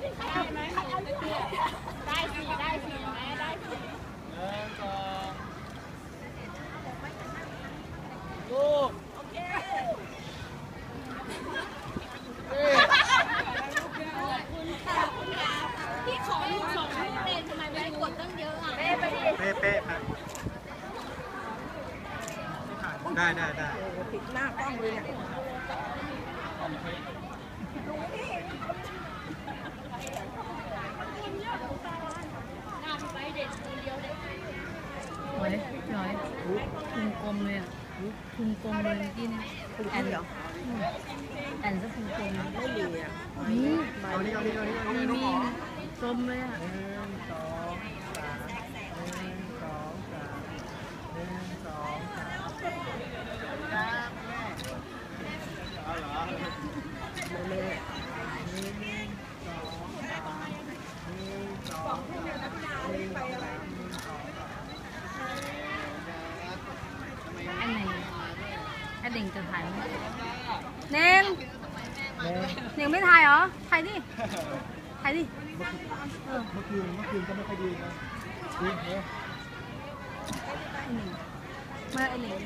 ได้ไหมได้สิได้สิไหมได้สิหนึ่งสองลูกโอเคพี่ขอลูกสองลูกเป็นทำไมไม่กดตั้งเยอะอะเป๊ะไปดิเป๊ะเป๊ะได้ได้ได้ปิดหน้ากล้องเลยเนี่ย หอยหอยพุงกลมเลยอะพุงกลมเลยเมื่อกี้นี่แอนเหแอนก็พุงกลมไม่มีอะนี่เอานี่เนี่นี่นี่มีกลมเลยอะสองสามหนึ่งสองสามหนึ่งสองสามเอา เด่งจะถ่ายไหมเน่งแม่เน่งไม่ถ่ายเหรอ ถ่ายดิ ถ่ายดิเออเมื่อคืนเมื่อคืนก็ไม่ค่อยดีนะดีเนอะไอ้หนึ่งเมื่อไอ้หนึ่ง